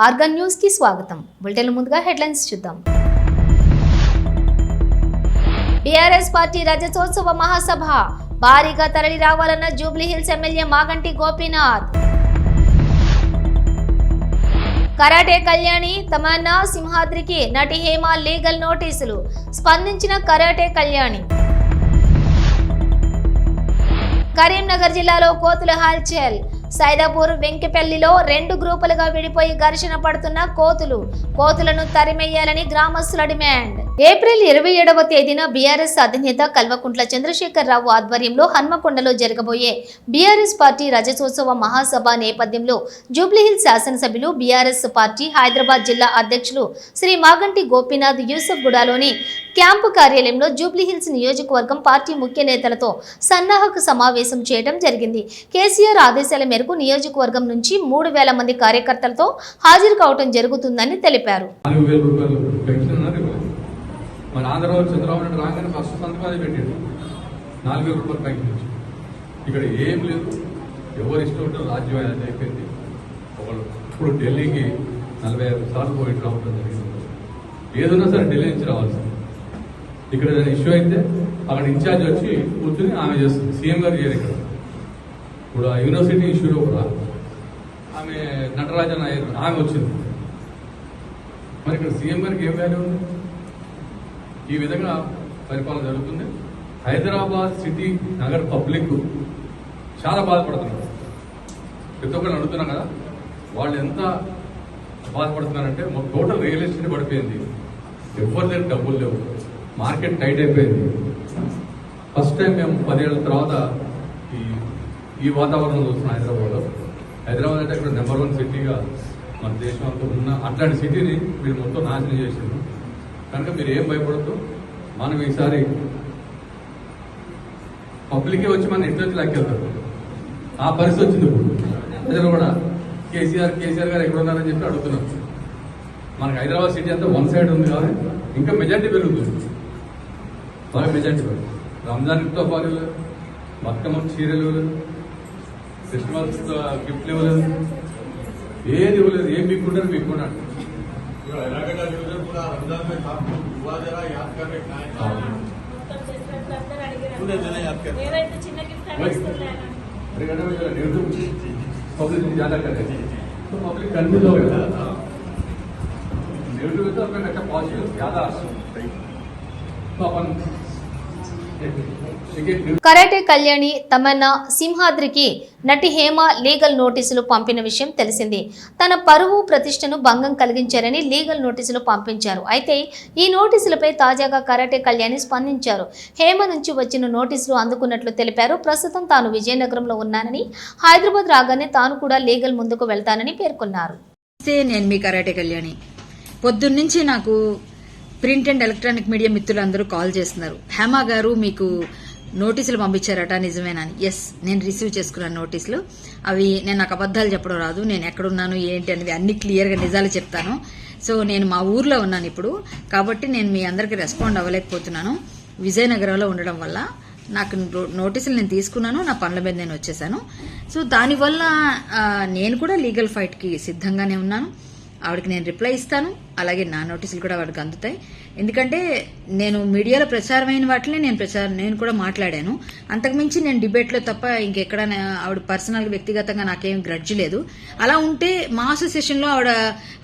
Organ న్యూస్కి స్వాగతం. Bulletin ముందుగా హెడ్లైన్స్ చూద్దాం. బీఆర్ఎస్ పార్టీ రజతోత్సవ మహాసభ. భారీగా తరలి రావాలన్న జూబ్లీ హిల్స్ ఎమ్మెల్యే మాగంటి గోపీనాథ్. కరాటే కళ్యాణి తమన్నా సింహాద్రికి నటి హేమ లీగల్ నోటీసులు. స్పందించిన కరాటే కళ్యాణి. కరీంనగర్ జిల్లాలో కోతుల హాల్చేల్. సైదాపూర్ వెంకిపల్లిలో రెండు గ్రూపులుగా విడిపోయి ఘర్షణ పడుతున్న కోతులు. కోతులను తరిమెయ్యాలని గ్రామస్తుల డిమాండ్. ఏప్రిల్ ఇరవై ఏడవ తేదీన బీఆర్ఎస్ అధినేత కల్వకుంట్ల చంద్రశేఖర్ రావు ఆధ్వర్యంలో హన్మకొండలో జరగబోయే బీఆర్ఎస్ పార్టీ రజతోత్సవ మహాసభ నేపథ్యంలో జూబ్లీహిల్స్ శాసనసభ్యులు బీఆర్ఎస్ పార్టీ హైదరాబాద్ జిల్లా అధ్యక్షులు శ్రీ మాగంటి గోపీనాథ్ యూసఫ్ గుడాలోని క్యాంపు కార్యాలయంలో జూబ్లీహిల్స్ నియోజకవర్గం పార్టీ ముఖ్య నేతలతో సన్నాహక సమావేశం చేయడం జరిగింది. కేసీఆర్ ఆదేశాల మేరకు నియోజకవర్గం నుంచి మూడు వేల మంది కార్యకర్తలతో హాజరు కావడం జరుగుతుందని తెలిపారు. మన ఆంధ్రబాబు చంద్రబాబు నాయుడు రాగానే ఫస్ట్ సంతకం అది పెట్టాడు. నాలుగు వేల రూపాయలు పెన్షన్ ఇచ్చి ఇక్కడ ఏం లేదు. ఎవరు ఇష్టం ఉంటే రాజ్యం అది అయిపోయింది ఒకళ్ళు ఇప్పుడు ఢిల్లీకి నలభై ఐదు సార్లు పోయి రావడం జరిగింది. ఏదైనా సరే ఢిల్లీ నుంచి రావాల్సింది. ఇక్కడ ఏదైనా ఇష్యూ అయితే అక్కడ ఇన్ఛార్జ్ వచ్చి కూర్చుని ఆమె చేస్తుంది. సీఎం గారు చేయరు ఇక్కడ. ఇప్పుడు ఆ యూనివర్సిటీ ఇష్యూలో కూడా ఆమె నటరాజన్ అయ్యారు ఆమె వచ్చింది. మరి ఇక్కడ సీఎం గారికి ఏం వాల్యూ ఉంది? ఈ విధంగా పరిపాలన జరుగుతుంది. హైదరాబాద్ సిటీ నగర్ పబ్లిక్ చాలా బాధపడుతున్నారు. ప్రతి ఒక్కరిని అడుగుతున్నాం కదా వాళ్ళు ఎంత బాధపడుతున్నారంటే టోటల్ రియల్ ఎస్టేట్ పడిపోయింది. ఎవరి దగ్గర డబ్బులు లేవు. మార్కెట్ టైట్ అయిపోయింది. ఫస్ట్ టైం మేము పదేళ్ళ తర్వాత ఈ ఈ వాతావరణం చూస్తున్నాం హైదరాబాద్లో హైదరాబాద్ అంటే ఇక్కడ నెంబర్ వన్ సిటీగా మన దేశం అంతా ఉన్న అట్లాంటి సిటీని మీరు మొత్తం నాశనం చేసింది కనుక మీరు ఏం భయపడద్దు. మనం ఈసారి పబ్లికే వచ్చి మన ఇంటి నుంచి లాక్కెళ్తారు ఆ పరిస్థితి వచ్చింది ఇప్పుడు. ప్రజలు కూడా కేసీఆర్ కేసీఆర్ గారు ఎక్కడ ఉన్నారని చెప్పి అడుగుతున్నాం. మనకు హైదరాబాద్ సిటీ అంతా వన్ సైడ్ ఉంది కాబట్టి ఇంకా మెజార్టీ పెరుగుతుంది. బాగా మెజార్టీ పెరుగుతుంది రంజాన్తో పాటు బతుకమ్మ చీరలు ఇవ్వలేదు క్రిస్మస్ గిఫ్ట్లు ఇవ్వలేదు ఏది ఇవ్వలేదు ఏం మీకుంటారు మీకున్నాడు जो इलाके का यूजर पूरा रमजान में था हुआ जरा याद कर रहे हैं पूरे दिन याद कर ఏదైతే చిన్న గిఫ్ట్ అని ఇస్తున్నాను अरे कहना मैं यूट्यूब पब्लिक ज्यादा कर रहे थे तो पब्लिक कन्फ्यूज हो गया था यूट्यूब में तो अपने अच्छा पॉजिटिव ज्यादा तो अपन एक एक కరాటే కళ్యాణి తమన్నా సింహాద్రికి నటి హేమ లీగల్ నోటీసులు పంపిన విషయం తెలిసింది. తన పరువు ప్రతిష్టను భంగం కలిగించారని లీగల్ నోటీసులు పంపించారు. అయితే ఈ నోటీసులపై తాజాగా కరాటే కళ్యాణి స్పందించారు. హేమ నుంచి వచ్చిన నోటీసులు అందుకున్నట్లు తెలిపారు. ప్రస్తుతం తాను విజయనగరంలో ఉన్నానని హైదరాబాద్ రాగానే తాను కూడా లీగల్ ముందుకు వెళ్తానని పేర్కొన్నారు. నేను మీ కరాటే కళ్యాణి. పొద్దున్నుంచి నాకు ప్రింట్ అండ్ ఎలక్ట్రానిక్ మీడియా మిత్రులందరూ కాల్ చేస్తున్నారు. హేమ గారు మీకు నోటీసులు పంపించారట నిజమేనా ఎస్ నేను రిసీవ్ చేసుకున్నాను నోటీసులు. అవి నేను నాకు అబద్ధాలు చెప్పడం రాదు. నేను ఎక్కడున్నాను ఏంటి అనేవి అన్ని క్లియర్గా నిజాలు చెప్తాను. సో నేను మా ఊర్లో ఉన్నాను ఇప్పుడు. కాబట్టి నేను మీ అందరికీ రెస్పాండ్ అవ్వలేకపోతున్నాను. విజయనగరంలో ఉండడం వల్ల నాకు నోటీసులు నేను తీసుకున్నాను నా పనుల మీద నేను వచ్చేసాను. సో దానివల్ల నేను కూడా లీగల్ ఫైట్కి సిద్ధంగానే ఉన్నాను. ఆవిడకి నేను రిప్లై ఇస్తాను. అలాగే నా నోటీసులు కూడా వాడికి అందుతాయి. ఎందుకంటే నేను మీడియాలో ప్రచారమైన వాటిని నేను ప్రచారం నేను కూడా మాట్లాడాను. అంతకుమించి నేను డిబేట్లో తప్ప ఇంకెక్కడ ఆవిడ పర్సనల్ వ్యక్తిగతంగా నాకేం గ్రడ్జ్ లేదు. అలా ఉంటే మా అసోసియేషన్లో ఆవిడ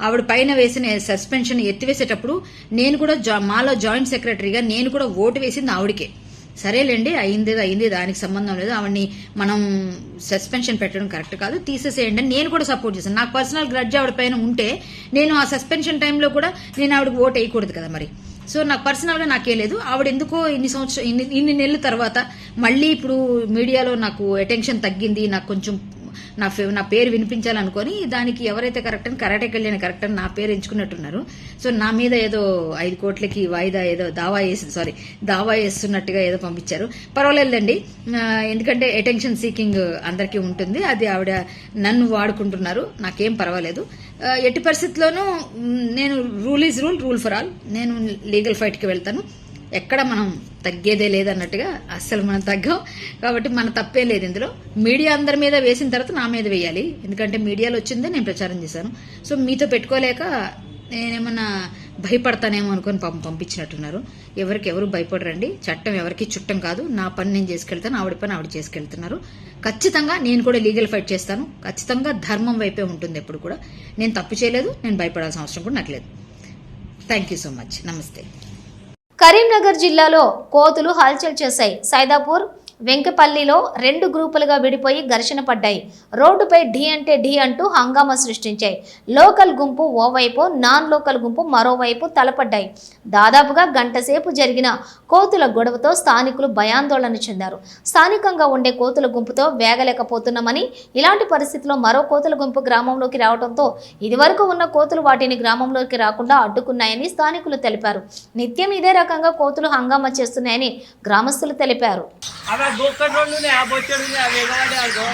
ఆవిడ పైన వేసిన సస్పెన్షన్ ఎత్తివేసేటప్పుడు నేను కూడా జా- మాలో జాయింట్ సెక్రటరీగా నేను కూడా ఓటు వేసింది ఆవిడకే. సరేలేండి అయింది అయింది దానికి సంబంధం లేదు. ఆవిడని మనం సస్పెన్షన్ పెట్టడం కరెక్ట్ కాదు. తీసేసేయండి అని నేను కూడా సపోర్ట్ చేశాను. నాకు పర్సనల్ గ్రడ్జ్ ఆవిడ పైన ఉంటే నేను ఆ సస్పెన్షన్ టైంలో కూడా నేను ఆవిడకి ఓట్ వేయకూడదు కదా మరి. సో నాకు పర్సనల్గా నాకే లేదు. ఆవిడ ఎందుకో ఇన్ని సంవత్సరం ఇన్ని ఇన్ని నెలల తర్వాత మళ్ళీ ఇప్పుడు మీడియాలో నాకు అటెన్షన్ తగ్గింది నాకు కొంచెం నా ఫే- నా పేరు వినిపించాలనుకొని దానికి ఎవరైతే కరెక్ట్ అని కరాటే కళ్యాణ్ కరెక్ట్ అని నా పేరు ఎంచుకున్నట్టున్నారు. సో నా మీద ఏదో ఐదు కోట్లకి వాయిదా ఏదో దావా వేసి సారీ దావా వేస్తున్నట్టుగా ఏదో పంపించారు. పర్వాలేదండి ఎందుకంటే అటెన్షన్ సీకింగ్ అందరికీ ఉంటుంది. అది ఆవిడ నన్ను వాడుకుంటున్నారు. నాకేం పర్వాలేదు. ఎట్టి పరిస్థితుల్లోనూ నేను rule is rule rule for all నేను లీగల్ ఫైట్కి వెళ్తాను. ఎక్కడ మనం తగ్గేదే లేదన్నట్టుగా అస్సలు మనం తగ్గం. కాబట్టి మన తప్పే లేదు ఇందులో. మీడియా అందరి మీద వేసిన తర్వాత నా మీద వేయాలి. ఎందుకంటే మీడియాలో వచ్చిందే నేను ప్రచారం చేశాను. సో మీతో పెట్టుకోలేక నేనేమన్నా భయపడతానేమో అనుకొని పాపం పంపించినట్టున్నారు. ఎవరికి ఎవరు భయపడరండి. చట్టం ఎవరికి చుట్టం కాదు. నా పని నేను చేసుకెళ్తాను. ఆవిడ పని ఆవిడ చేసుకెళ్తున్నారు. ఖచ్చితంగా నేను కూడా లీగల్ ఫైట్ చేస్తాను. ఖచ్చితంగా ధర్మం వైపే ఉంటుంది ఎప్పుడు కూడా. నేను తప్పు చేయలేదు. నేను భయపడాల్సిన అవసరం కూడా నాకు లేదు. Thank you so much. నమస్తే. కరీంనగర్ జిల్లాలో కోతులు హల్చల్ చేశాయి. సైదాపూర్ వెంకపల్లిలో రెండు గ్రూపులుగా విడిపోయి ఘర్షణ పడ్డాయి. రోడ్డుపై ఢీ అంటే ఢీ అంటూ హంగామా సృష్టించాయి. లోకల్ గుంపు ఓవైపు నాన్ లోకల్ గుంపు మరోవైపు తలపడ్డాయి. దాదాపుగా గంట సేపు జరిగిన కోతుల గొడవతో స్థానికులు భయాందోళన చెందారు. స్థానికంగా ఉండే కోతుల గుంపుతో వేగలేకపోతున్నామని ఇలాంటి పరిస్థితిలో మరో కోతుల గుంపు గ్రామంలోకి రావడంతో ఇదివరకు ఉన్న కోతులు వాటిని గ్రామంలోకి రాకుండా అడ్డుకున్నాయని స్థానికులు తెలిపారు. నిత్యం ఇదే రకంగా కోతులు హంగామా చేస్తున్నాయని గ్రామస్తులు తెలిపారు. అవి గోక్కటి రెండు ఉన్నాయి ఆ బొచ్చడు ఉన్నాయి అవి ఎగవాడే అనుకో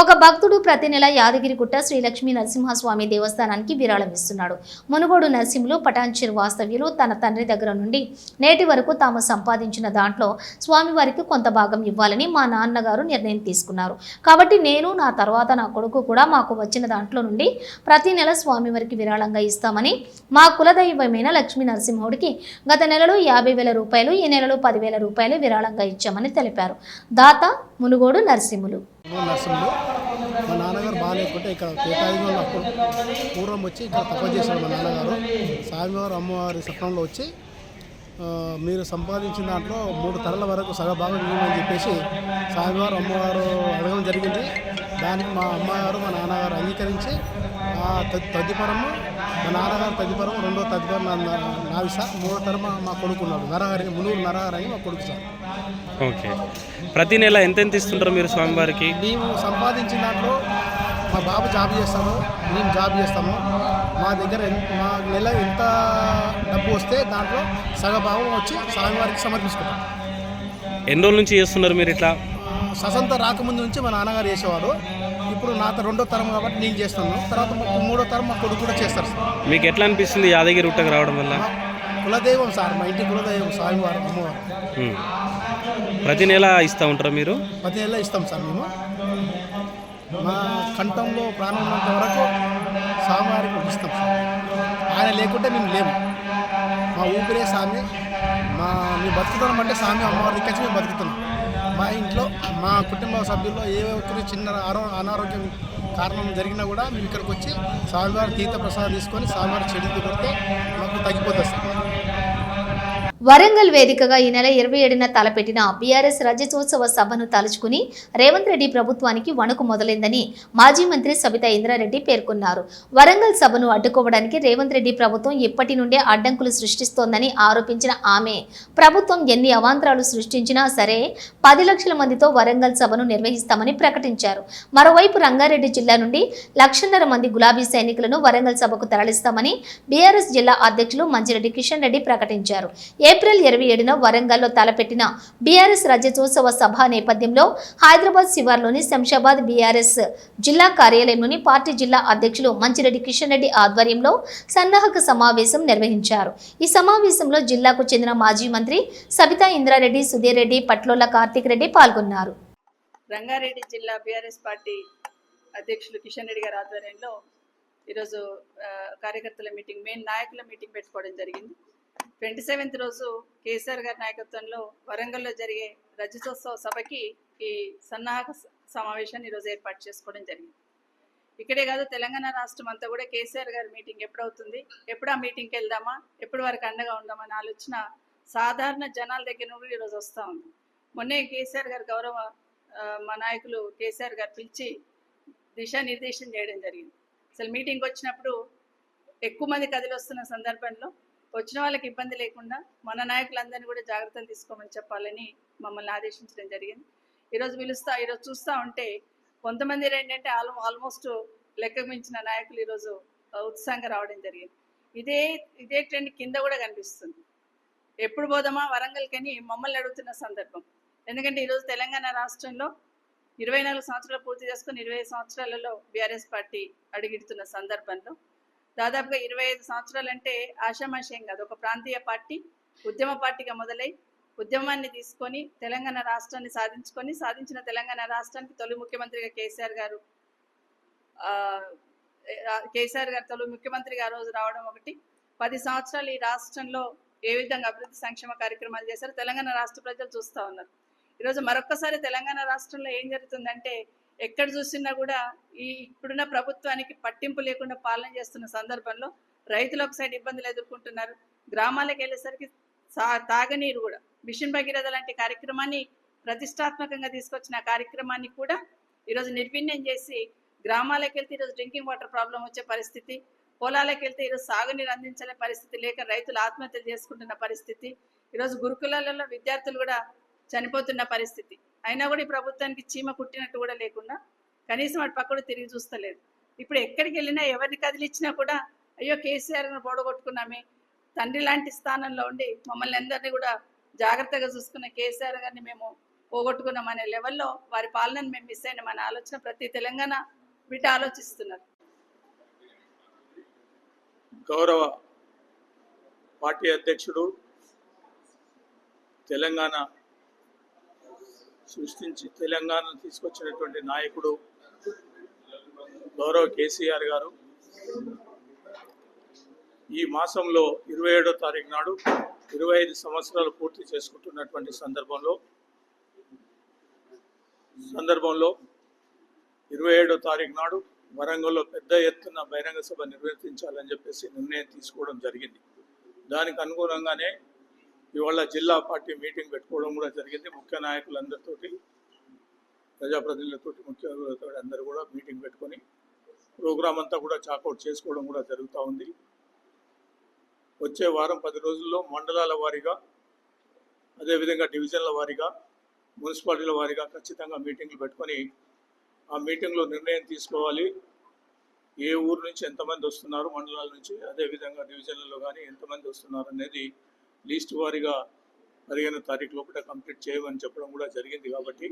ఒక భక్తుడు ప్రతి నెల యాదగిరిగుట్ట శ్రీలక్ష్మీ నరసింహస్వామి దేవస్థానానికి విరాళం ఇస్తున్నాడు. మునుగోడు నరసింహులు పటాన్చేరు వాస్తవ్యులు తన తండ్రి దగ్గర నుండి నేటి వరకు తాము సంపాదించిన దాంట్లో స్వామివారికి కొంత భాగం ఇవ్వాలని మా నాన్నగారు నిర్ణయం తీసుకున్నారు. కాబట్టి నేను నా తర్వాత నా కొడుకు కూడా మాకు వచ్చిన దాంట్లో నుండి ప్రతి నెల స్వామివారికి విరాళంగా ఇస్తామని మా కులదైవమైన లక్ష్మీ నరసింహుడికి గత నెలలో యాభై వేల రూపాయలు ఈ నెలలో పదివేల రూపాయలు విరాళంగా ఇచ్చామని తెలిపారు. దాత మునుగోడు నరసింహులు. నర్సంలో మా నాన్నగారు బాగాలేకుంటే ఇక్కడ కేటాయింగ్ అప్పుడు పూర్వం వచ్చి ఇక్కడ తప్ప చేశారు మా నాన్నగారు. స్వామివారు అమ్మవారి సత్రంలో వచ్చి మీరు సంపాదించిన దాంట్లో మూడు తరల వరకు సగభాగం ఇవ్వమని చెప్పేసి స్వామివారు అమ్మవారు అడగడం జరిగింది. దానికి మా అమ్మగారు మా నాన్నగారు అంగీకరించి ఆ తదుపరము మా నాన్నగారు తదుపరం రెండో తదుపరం నావి సార్ మూడో తరం మా- కొడుకున్నాడు నరహరి మునూరు నరహరి మా కొడుకు సార్. ఓకే. ప్రతి నెల ఎంత ఎంత ఇస్తుంటారు మీరు స్వామివారికి? మేము సంపాదించిన దాంట్లో మా బాబు జాబ్ చేస్తాడు మేము జాబ్ చేస్తాము. మా దగ్గర మా నెల ఎంత డబ్బు వస్తే దాంట్లో సగభాగం వచ్చి స్వామివారికి సమర్పించుకుంటాం ఎన్ని రోజుల నుంచి చేస్తున్నారు మీరు ఇట్లా? ససంత రాకముందు నుంచి మా నాన్నగారు చేసేవాడు. ఇప్పుడు నా రెండో తరం కాబట్టి నేను చేస్తాను తర్వాత మా మూడో తరం మా కొడుకు కూడా చేస్తారు సార్. మీకు ఎట్లా అనిపిస్తుంది యాదగిరి గుట్టకు రావడం వల్ల? మా కులదైవం సార్ మా ఇంటి కులదైవం స్వామివారు అమ్మవారు. ఉమ్. ప్రతి నెల ఇస్తూ ఉంటారా మీరు? ప్రతి నెల ఇస్తాం సార్ మేము. మా కంఠంలో ప్రాణం ఉన్నంత వరకు స్వామివారికి ఇస్తాం సార్. ఆయన లేకుంటే మేము లేము. మా ఊపిరే స్వామి మా మేము బతుకుతున్నాం అంటే స్వామి అమ్మవారి దగ్గర నుంచి మేము బతుకుతున్నాం. మా ఇంట్లో మా కుటుంబ సభ్యుల్లో ఏ ఒక్కరి చిన్న ఆరో అనారోగ్యం కారణం జరిగినా కూడా మేము ఇక్కడికి వచ్చి స్వామివారి తీర్థ ప్రసాదం తీసుకొని స్వామివారి చెడు కొడితే మాకు తగ్గిపోతుంది సార్. వరంగల్ వేదికగా ఈ నెల ఇరవై ఏడున తలపెట్టిన బీఆర్ఎస్ రజతోత్సవ సభను తలుచుకుని రేవంత్ రెడ్డి ప్రభుత్వానికి వణుకు మొదలైందని మాజీ మంత్రి సబితా ఇంద్రారెడ్డి పేర్కొన్నారు. వరంగల్ సభను అడ్డుకోవడానికి రేవంత్ రెడ్డి ప్రభుత్వం ఇప్పటి నుండే అడ్డంకులు సృష్టిస్తోందని ఆరోపించిన ఆమె ప్రభుత్వం ఎన్ని అవాంతరాలు సృష్టించినా సరే పది లక్షల మందితో వరంగల్ సభను నిర్వహిస్తామని ప్రకటించారు. మరోవైపు రంగారెడ్డి జిల్లా నుండి లక్షన్నర మంది గులాబీ సైనికులను వరంగల్ సభకు తరలిస్తామని బీఆర్ఎస్ జిల్లా అధ్యక్షులు మంచిరెడ్డి కిషన్ రెడ్డి ప్రకటించారు. ఏప్రిల్ ఇరవై ఏడున వరంగల్లో తలపెట్టిన బీఆర్ఎస్ రజతోత్సవ సభ నేపథ్యంలో హైదరాబాద్ శివార్లోని శంషాబాద్ బీఆర్ఎస్ జిల్లా కార్యాలయంలోని పార్టీ జిల్లా అధ్యక్షులు మంచిరెడ్డి కిషన్ రెడ్డి ఆధ్వర్యంలో సన్నాహక సమావేశం నిర్వహించారు. ఈ సమావేశంలో జిల్లాకు చెందిన మాజీ మంత్రి సబితా ఇంద్రారెడ్డి సుధీర్ రెడ్డి పట్లోల కార్తీక్ రెడ్డి పాల్గొన్నారు. రంగారెడ్డి జిల్లా బీఆర్ఎస్ పార్టీ అధ్యక్షులు కిషన్ రెడ్డి గారి ఆధ్వర్యంలో ఈరోజు కార్యకర్తల మీటింగ్ మెయిన్ నాయకుల మీటింగ్ పెట్టుకోవడం జరిగింది. ట్వంటీ సెవెంత్ రోజు కేసీఆర్ గారి నాయకత్వంలో వరంగల్లో జరిగే రజతోత్సవ సభకి ఈ సన్నాహక స- సమావేశాన్ని ఈరోజు ఏర్పాటు చేసుకోవడం జరిగింది. ఇక్కడే కాదు తెలంగాణ రాష్ట్రం అంతా కూడా కేసీఆర్ గారి మీటింగ్ ఎప్పుడవుతుంది ఎప్పుడు ఆ మీటింగ్కి వెళ్దామా ఎప్పుడు వారికి అండగా ఉందామని ఆలోచన సాధారణ జనాల దగ్గర నుండి ఈరోజు వస్తూ ఉంది. మొన్నే కేసీఆర్ గారు గౌరవ మా నాయకులు కేసీఆర్ గారు పిలిచి దిశానిర్దేశం చేయడం జరిగింది. అసలు మీటింగ్కి వచ్చినప్పుడు ఎక్కువ మంది కదిలి వస్తున్న సందర్భంలో వచ్చిన వాళ్ళకి ఇబ్బంది లేకుండా మన నాయకులందరినీ కూడా జాగ్రత్తలు తీసుకోమని చెప్పాలని మమ్మల్ని ఆదేశించడం జరిగింది. ఈరోజు పిలుస్తా ఈరోజు చూస్తూ ఉంటే కొంతమంది ఏంటంటే ఆల్ ఆల్మోస్ట్ లెక్క మించిన నాయకులు ఈరోజు ఉత్సాహంగా రావడం జరిగింది. ఇదే ఇదే ట్రెండ్ కింద కూడా కనిపిస్తుంది. ఎప్పుడు పోదామా? వరంగల్కని మమ్మల్ని అడుగుతున్న సందర్భం. ఎందుకంటే ఈరోజు తెలంగాణ రాష్ట్రంలో ఇరవై నాలుగు సంవత్సరాలు పూర్తి చేసుకుని ఇరవై సంవత్సరాలలో బీఆర్ఎస్ పార్టీ అడుగిడుతున్న సందర్భంలో దాదాపుగా ఇరవై ఐదు సంవత్సరాలు అంటే ఆషామాషయం కాదు. ఒక ప్రాంతీయ పార్టీ ఉద్యమ పార్టీగా మొదలై ఉద్యమాన్ని తీసుకొని తెలంగాణ రాష్ట్రాన్ని సాధించుకొని సాధించిన తెలంగాణ రాష్ట్రానికి తొలి ముఖ్యమంత్రిగా కేసీఆర్ గారు కేసీఆర్ గారు తొలి ముఖ్యమంత్రిగా ఆ రోజు రావడం ఒకటి. పది సంవత్సరాలు ఈ రాష్ట్రంలో ఏ విధంగా అభివృద్ధి సంక్షేమ కార్యక్రమాలు చేశారు తెలంగాణ రాష్ట్ర ప్రజలు చూస్తూ ఉన్నారు. ఈరోజు మరొక్కసారి తెలంగాణ రాష్ట్రంలో ఏం జరుగుతుందంటే ఎక్కడ చూసినా కూడా ఈ ఇప్పుడున్న ప్రభుత్వానికి పట్టింపు లేకుండా పాలన చేస్తున్న సందర్భంలో రైతులు ఒక సైడ్ ఇబ్బందులు ఎదుర్కొంటున్నారు. గ్రామాలకు వెళ్ళేసరికి సా తాగనీరు కూడా. మిషన్ భగీరథ లాంటి కార్యక్రమాన్ని ప్రతిష్టాత్మకంగా తీసుకొచ్చిన కార్యక్రమాన్ని కూడా ఈరోజు నిర్వీణ్యం చేసి గ్రామాలకు వెళ్తే ఈరోజు డ్రింకింగ్ వాటర్ ప్రాబ్లం వచ్చే పరిస్థితి పొలాలకు వెళ్తే ఈరోజు సాగునీరు అందించలే పరిస్థితి లేక రైతులు ఆత్మహత్యలు చేసుకుంటున్న పరిస్థితి ఈరోజు గురుకులాలలో విద్యార్థులు కూడా చనిపోతున్న పరిస్థితి. అయినా కూడా ఈ ప్రభుత్వానికి చీమ కుట్టినట్టు కూడా లేకుండా కనీసం అటు పక్కడు తిరిగి చూస్తలేదు. ఇప్పుడు ఎక్కడికి వెళ్ళినా ఎవరిని కదిలిచ్చినా కూడా అయ్యో కేసీఆర్ను పొడగొట్టుకున్నామే తండ్రి లాంటి స్థానంలో ఉండి మమ్మల్ని అందరినీ కూడా జాగ్రత్తగా చూసుకున్న కేసీఆర్ గారిని మేము పోగొట్టుకున్నాం అనే లెవెల్లో వారి పాలనను మేము మిస్ అయిన మన ఆలోచన ప్రతి తెలంగాణ బిడ్డ ఆలోచిస్తున్నారు. గౌరవ పార్టీ అధ్యక్షుడు తెలంగాణ సృష్టించి తెలంగాణను తీసుకొచ్చినటువంటి నాయకుడు గౌరవ కేసీఆర్ గారు. ఈ మాసంలో ఇరవై ఏడో తారీఖు నాడు ఇరవై ఐదు సంవత్సరాలు పూర్తి చేసుకుంటున్నటువంటి సందర్భంలో సందర్భంలో ఇరవై ఏడో తారీఖు నాడు వరంగల్లో పెద్ద ఎత్తున బహిరంగ సభ నిర్వర్తించాలని చెప్పేసి నిర్ణయం తీసుకోవడం జరిగింది. దానికి అనుగుణంగానే ఇవాళ జిల్లా పార్టీ మీటింగ్ పెట్టుకోవడం కూడా జరిగింది. ముఖ్య నాయకులందరితోటి ప్రజాప్రతినిధులతో ముఖ్యులతో అందరూ కూడా మీటింగ్ పెట్టుకొని ప్రోగ్రామ్ అంతా కూడా చాకౌట్ చేసుకోవడం కూడా జరుగుతూ ఉంది. వచ్చే వారం పది రోజుల్లో మండలాల వారీగా అదేవిధంగా డివిజన్ల వారీగా మున్సిపాలిటీల వారీగా ఖచ్చితంగా మీటింగ్లు పెట్టుకొని ఆ మీటింగ్లో నిర్ణయం తీసుకోవాలి. ఏ ఊరు నుంచి ఎంతమంది వస్తున్నారు మండలాల నుంచి అదేవిధంగా డివిజన్లలో కానీ ఎంతమంది వస్తున్నారు అనేది లీస్ట్ వారీగా పదిహేను తారీఖు లోపల కంప్లీట్ చేయమని చెప్పడం కూడా జరిగింది కాబట్టి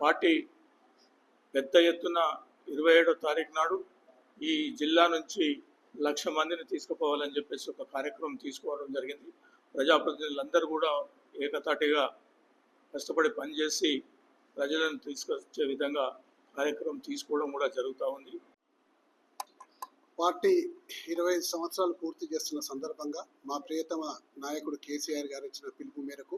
పార్టీ పెద్ద ఎత్తున ఇరవై ఏడో తారీఖు నాడు ఈ జిల్లా నుంచి లక్ష మందిని తీసుకుపోవాలని చెప్పేసి ఒక కార్యక్రమం తీసుకోవడం జరిగింది. ప్రజాప్రతినిధులందరూ కూడా ఏకతాటిగా కష్టపడి పనిచేసి ప్రజలను తీసుకొచ్చే విధంగా కార్యక్రమం తీసుకోవడం కూడా జరుగుతూ ఉంది. పార్టీ ఇరవై ఐదు సంవత్సరాలు పూర్తి చేస్తున్న సందర్భంగా మా ప్రియతమ నాయకుడు కేసీఆర్ గారు ఇచ్చిన పిలుపు మేరకు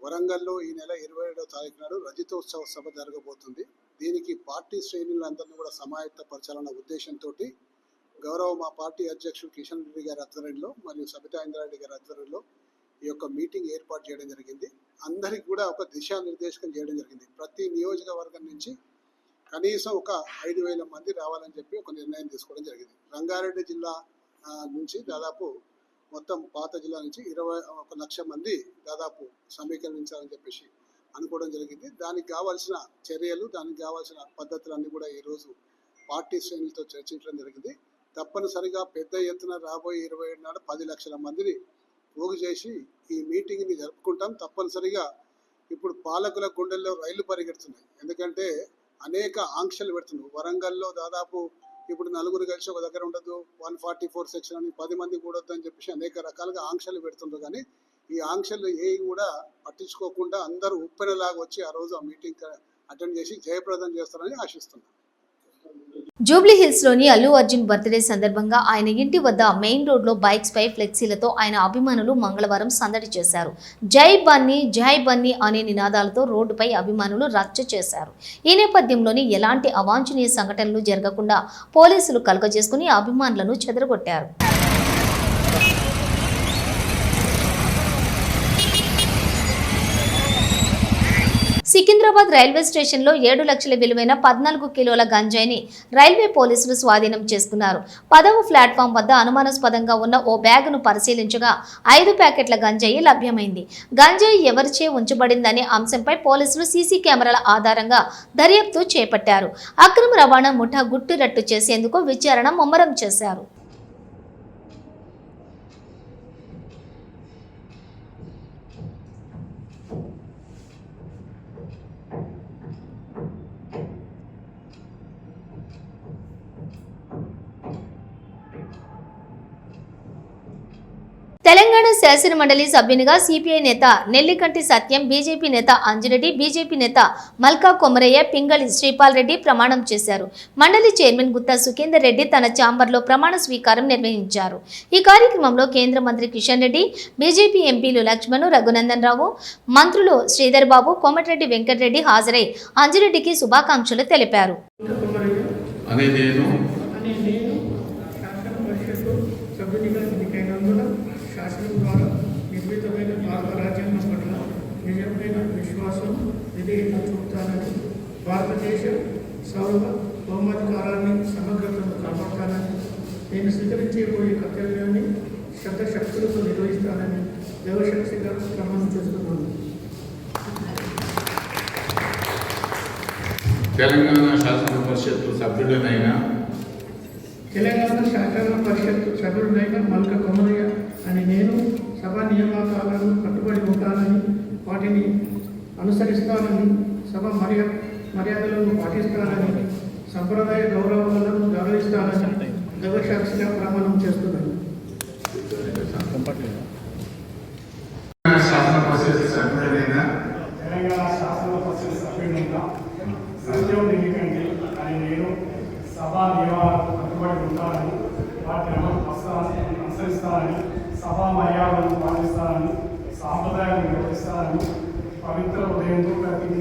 వరంగల్లో ఈ నెల ఇరవై ఏడవ తారీఖు నాడు రజతోత్సవ సభ జరగబోతుంది. దీనికి పార్టీ శ్రేణులందరినీ కూడా సమాయత్తపరచాలన్న ఉద్దేశంతో గౌరవ మా పార్టీ అధ్యక్షుడు కిషన్ రెడ్డి గారి ఆధ్వర్యంలో మరియు సబితా ఇంద్రారెడ్డి గారి ఆధ్వర్యంలో ఈ యొక్క మీటింగ్ ఏర్పాటు చేయడం జరిగింది. అందరికి కూడా ఒక దిశానిర్దేశకం చేయడం జరిగింది. ప్రతి నియోజకవర్గం నుంచి కనీసం ఒక ఐదు వేల మంది రావాలని చెప్పి ఒక నిర్ణయం తీసుకోవడం జరిగింది. రంగారెడ్డి జిల్లా నుంచి దాదాపు మొత్తం పాత జిల్లా నుంచి ఇరవై ఒక లక్ష మంది దాదాపు సమీకరించాలని చెప్పేసి అనుకోవడం జరిగింది. దానికి కావాల్సిన చర్యలు దానికి కావాల్సిన పద్ధతులన్నీ కూడా ఈరోజు పార్టీ శ్రేణులతో చర్చించడం జరిగింది. తప్పనిసరిగా పెద్ద ఎత్తున రాబోయే ఇరవై ఏడు నాడు పది లక్షల మందిని పోగు చేసి ఈ మీటింగ్ని జరుపుకుంటాం. తప్పనిసరిగా ఇప్పుడు పాలకుల గుండెల్లో రైళ్ళు పరిగెడుతున్నాయి. ఎందుకంటే అనేక ఆంక్షలు పెడుతున్నారు. వరంగల్లో దాదాపు ఇప్పుడు నలుగురు కలిసి ఒక దగ్గర ఉండదు వన్ ఫార్టీ ఫోర్ సెక్షన్ అని పది మంది కూడొద్దు అని చెప్పేసి అనేక రకాలుగా ఆంక్షలు పెడుతుండ్రు. కానీ ఈ ఆంక్షలు ఏ కూడా పట్టించుకోకుండా అందరూ ఉప్పెనలాగా వచ్చి ఆ రోజు ఆ మీటింగ్ అటెండ్ చేసి జయప్రదం చేస్తారని ఆశిస్తున్నాను జూబ్లీహిల్స్లోని అల్లు అర్జున్ బర్త్డే సందర్భంగా ఆయన ఇంటి వద్ద మెయిన్ రోడ్లో బైక్స్పై ఫ్లెక్సీలతో ఆయన అభిమానులు మంగళవారం సందడి చేశారు. జై బన్నీ జై బన్నీ అనే నినాదాలతో రోడ్డుపై అభిమానులు రచ్చ చేశారు. ఈ నేపథ్యంలోని ఎలాంటి అవాంఛనీయ సంఘటనలు జరగకుండా పోలీసులు కలుగజేసుకుని అభిమానులను చెదరగొట్టారు. సికింద్రాబాద్ రైల్వే స్టేషన్లో ఏడు లక్షల విలువైన పద్నాలుగు కిలోల గంజాయిని రైల్వే పోలీసులు స్వాధీనం చేసుకున్నారు. పదవ ప్లాట్ఫామ్ వద్ద అనుమానాస్పదంగా ఉన్న ఓ బ్యాగును పరిశీలించగా ఐదు ప్యాకెట్ల గంజాయి లభ్యమైంది. గంజాయి ఎవరిచే ఉంచబడిందనే అంశంపై పోలీసులు సీసీ కెమెరాల ఆధారంగా దర్యాప్తు చేపట్టారు. అక్రమ రవాణా ముఠా గుట్టు రట్టు చేసేందుకు విచారణ ముమ్మరం చేశారు. తెలంగాణ శాసన మండలి సభ్యునిగా సిపిఐ నేత నెల్లికంటి సత్యం బీజేపీ నేత అంజిరెడ్డి బీజేపీ నేత మల్కా కొమరయ్య పింగళి శ్రీపాల్ రెడ్డి ప్రమాణం చేశారు. మండలి చైర్మన్ గుత్తా సుఖేందర్ రెడ్డి తన ఛాంబర్లో ప్రమాణ స్వీకారం నిర్వహించారు. ఈ కార్యక్రమంలో కేంద్ర మంత్రి కిషన్ రెడ్డి బీజేపీ ఎంపీలు లక్ష్మణ్ రఘునందన్ రావు మంత్రులు శ్రీధర్ బాబు కోమటిరెడ్డి వెంకటరెడ్డి హాజరై అంజిరెడ్డికి శుభాకాంక్షలు తెలిపారు అనే నేను అని నేను శాసన పరిషత్తు సభ్యునిగా ఎన్నికైనందున శాసనం ద్వారా నిర్మితమైన భారత రాజ్యాంగం పట్ల నిజమైన విశ్వాసం విధేయత చూపుతానని భారతదేశ సౌర బహుమధికారాన్ని సమగ్రతను కాపాడతానని నేను స్వీకరించబోయే కర్తవ్యాన్ని శబ్దశక్తులతో నిర్వహిస్తానని దేవశక్తిగా ప్రమాణం చేస్తున్నాను. తెలంగాణ శాసన పరిషత్తు సభ్యుడనైన తెలంగాణ శాసన పరిషత్ సభ్యుడినైన మల్క కొమరయ్య అని నేను సభ నియామకాలను కట్టుబడి ఉంటానని వాటిని అనుసరిస్తానని సభ మర్యా మర్యాదలను పాటిస్తానని సంప్రదాయ గౌరవాలను గౌరవిస్తానని దైవశాక్షిగా ప్రమాణం చేస్తున్నాను శాసన పరిషత్ సభ్యుడనైన తెలంగాణ శాసన పరిషత్ సభ్యుడిగా సత్యం ఎన్నికండి అని నేను సభా నియమాలకు కట్టుబడి ఉంటానని వాటిని అమలు అనుసరిస్తానని సభా మర్యాదలను పాటిస్తానని సాంప్రదాయాన్ని నిర్వహిస్తానని పవిత్ర ఉదయంతో ప్రతిజ్ఞ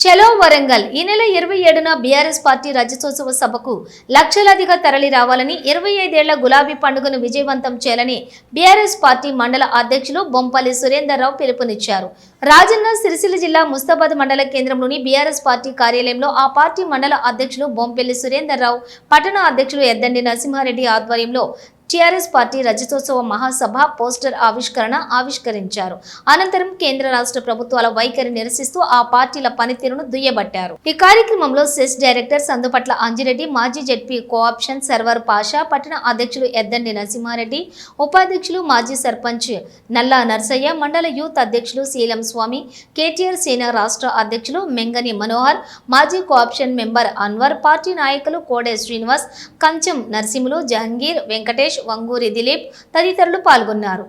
చలో వరంగల్. ఈ నెల ఇరవై ఏడున బీఆర్ఎస్ పార్టీ రాజ్యోత్సవ సభకు లక్షలాదిగా తరలి రావాలని ఇరవై ఐదేళ్ళ గులాబీ పండుగను విజయవంతం చేయాలని బీఆర్ఎస్ పార్టీ మండల అధ్యక్షులు బొంపల్లి సురేందర్రావు పిలుపునిచ్చారు. రాజన్న సిరిసిల్ల జిల్లా ముస్తాబాద్ మండల కేంద్రంలోని బీఆర్ఎస్ పార్టీ కార్యాలయంలో ఆ పార్టీ మండల అధ్యక్షులు బొంపెల్లి సురేందర్రావు పట్టణ అధ్యక్షులు ఎద్దండి నరసింహారెడ్డి ఆధ్వర్యంలో టీఆర్ఎస్ పార్టీ రజతోత్సవ మహాసభ పోస్టర్ ఆవిష్కరణ ఆవిష్కరించారు. అనంతరం కేంద్ర రాష్ట్ర ప్రభుత్వాల వైఖరి నిరసిస్తూ ఆ పార్టీల పనితీరును దుయ్యబట్టారు. ఈ కార్యక్రమంలో సెస్ డైరెక్టర్ సందుపట్ల అంజిరెడ్డి మాజీ జడ్పీ కోఆప్షన్ సర్వర్ పాషా పట్టణ అధ్యక్షులు ఎద్దండి నరసింహారెడ్డి ఉపాధ్యక్షులు మాజీ సర్పంచ్ నల్లా నర్సయ్య మండల యూత్ అధ్యక్షులు శీలం స్వామి కేటీఆర్ సేన రాష్ట్ర అధ్యక్షులు మెంగని మనోహర్ మాజీ కోఆప్షన్ మెంబర్ అన్వర్ పార్టీ నాయకులు కోడే శ్రీనివాస్ కంచం నరసింహులు జహంగీర్ వెంకటేష్ వంగూరి దిలీప్ తదితరులు పాల్గొన్నారు.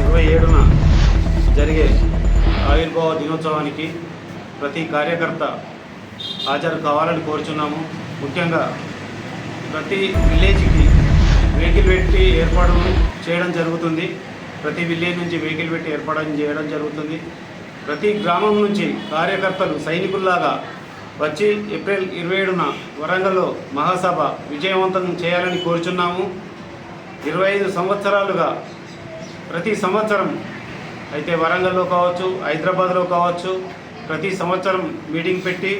ఇరవై ఏడున జరిగే ఆవిర్భావ దినోత్సవానికి ప్రతి కార్యకర్త హాజరు కావాలని కోరుచున్నాము. ముఖ్యంగా ప్రతి విలేజ్కి వెహికల్ పెట్టి ఏర్పాటు చేయడం జరుగుతుంది. ప్రతి విలేజ్ నుంచి వెహికల్ పెట్టి ఏర్పాటు చేయడం జరుగుతుంది. ప్రతి గ్రామం నుంచి కార్యకర్తలు సైనికుల్లాగా వచ్చి ఏప్రిల్ ఇరవై ఏడున వరంగల్లో మహాసభ విజయవంతం చేయాలని కోరుచున్నాము. ఇరవై ఐదు సంవత్సరాలుగా ప్రతి సంవత్సరం అయితే వరంగల్లో కావచ్చు హైదరాబాద్లో కావచ్చు ప్రతి సంవత్సరం మీటింగ్ పెట్టి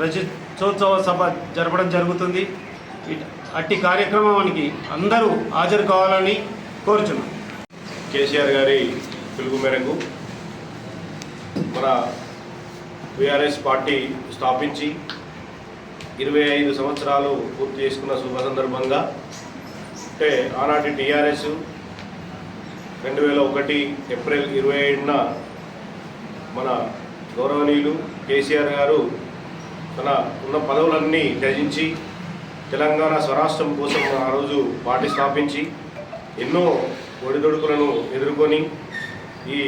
రజతోత్సవ సభ జరపడం జరుగుతుంది. ఇట్- అట్టి కార్యక్రమానికి అందరూ హాజరు కావాలని కోరుచున్నాం. కేసీఆర్ గారి పిలుపు మేరకు మన బీఆర్ఎస్ పార్టీ స్థాపించి ఇరవై ఐదు సంవత్సరాలు పూర్తి చేసుకున్న శుభ సందర్భంగా అంటే ఆనాటి టీఆర్ఎస్ రెండు వేల ఒకటి ఏప్రిల్ ఇరవై ఏడున మన గౌరవనీయులు కేసీఆర్ గారు తన ఉన్న పదవులన్నీ త్యజించి తెలంగాణ స్వరాష్ట్రం కోసం ఆ రోజు పార్టీ స్థాపించి ఎన్నో ఒడిదొడుకులను ఎదుర్కొని ఈ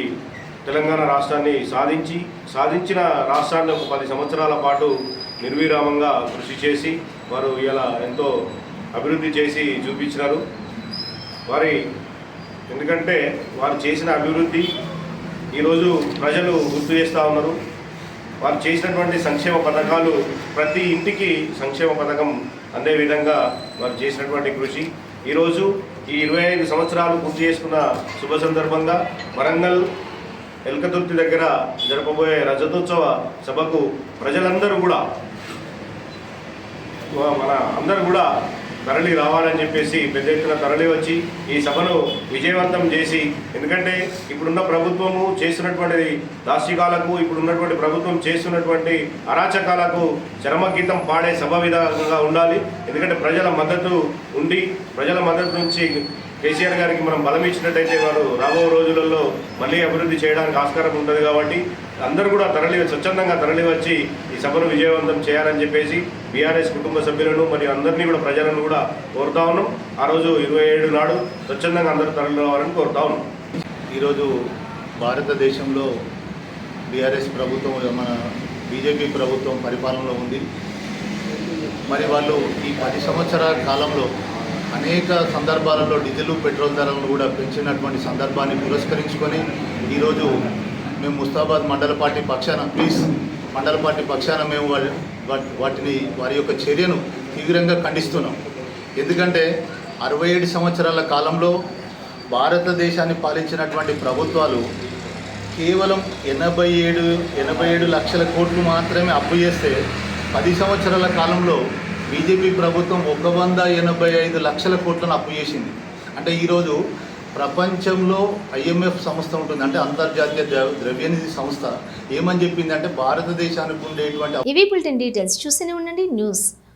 తెలంగాణ రాష్ట్రాన్ని సాధించి సాధించిన రాష్ట్రాన్ని ఒక పది సంవత్సరాల పాటు నిర్విరామంగా కృషి చేసి వారు ఇలా ఎంతో అభివృద్ధి చేసి చూపించినారు. వారి ఎందుకంటే వారు చేసిన అభివృద్ధి ఈరోజు ప్రజలు గుర్తు చేస్తూ ఉన్నారు. వారు చేసినటువంటి సంక్షేమ పథకాలు ప్రతి ఇంటికి సంక్షేమ పథకం అందే విధంగా వారు చేసినటువంటి కృషి. ఈరోజు ఈ ఇరవై ఐదు సంవత్సరాలు పూర్తి చేసుకున్న శుభ సందర్భంగా వరంగల్ ఎల్కతుర్తి దగ్గర జరపబోయే రజతోత్సవ సభకు ప్రజలందరూ కూడా మన అందరూ కూడా తరలి రావాలని చెప్పేసి పెద్ద ఎత్తున తరలి వచ్చి ఈ సభను విజయవంతం చేసి ఎందుకంటే ఇప్పుడున్న ప్రభుత్వము చేస్తున్నటువంటి దార్శికాలకు ఇప్పుడున్నటువంటి ప్రభుత్వం చేస్తున్నటువంటి అరాచకాలకు చరమగీతం పాడే సభ విధంగా ఉండాలి. ఎందుకంటే ప్రజల మద్దతు ఉండి ప్రజల మద్దతు నుంచి కేసీఆర్ గారికి మనం బలం ఇచ్చినట్టయితే వారు రాబో రోజులలో మళ్ళీ అభివృద్ధి చేయడానికి ఆస్కారం ఉంటుంది కాబట్టి అందరూ కూడా తరలి స్వచ్ఛందంగా తరలి వచ్చి ఈ సభను విజయవంతం చేయాలని చెప్పేసి బీఆర్ఎస్ కుటుంబ సభ్యులను మరియు అందరినీ కూడా ప్రజలను కూడా కోరుతా ఉన్నాం. ఆ రోజు ఇరవై ఏడు నాడు స్వచ్ఛందంగా అందరూ తరలి రావాలని కోరుతా ఉన్నాం. ఈరోజు భారతదేశంలో బీఆర్ఎస్ ప్రభుత్వం మన బీజేపీ ప్రభుత్వం పరిపాలనలో ఉంది. మరి వాళ్ళు ఈ పది సంవత్సరాల కాలంలో అనేక సందర్భాలలో డీజిల్ పెట్రోల్ ధరలను కూడా పెంచినటువంటి సందర్భాన్ని పురస్కరించుకొని ఈరోజు మేము ముస్తాబాద్ మండల పార్టీ పక్షాన ప్లీజ్ మండల పార్టీ పక్షాన మేము వా- వాటిని వారి యొక్క చర్యను తీవ్రంగా ఖండిస్తున్నాం. ఎందుకంటే అరవై ఏడు సంవత్సరాల కాలంలో భారతదేశాన్ని పాలించినటువంటి ప్రభుత్వాలు కేవలం ఎనభై ఏడు ఎనభై ఏడు లక్షల కోట్లు మాత్రమే అప్పు చేస్తే పది సంవత్సరాల కాలంలో బీజేపీ ప్రభుత్వం ఒక వంద ఎనభై ఐదు లక్షల కోట్లను అప్పు చేసింది. అంటే ఈరోజు ప్రపంచంలో ఐఎంఎఫ్ సంస్థ ఉంటుంది. అంటే అంతర్జాతీయ ద్రవ్య ద్రవ్యనిధి సంస్థ. ఏమని చెప్పిందంటే భారతదేశానికి ఉండేటువంటి ఇవి బులెటిన్ డీటెయిల్స్. చూస్తూనే ఉండండి. న్యూస్.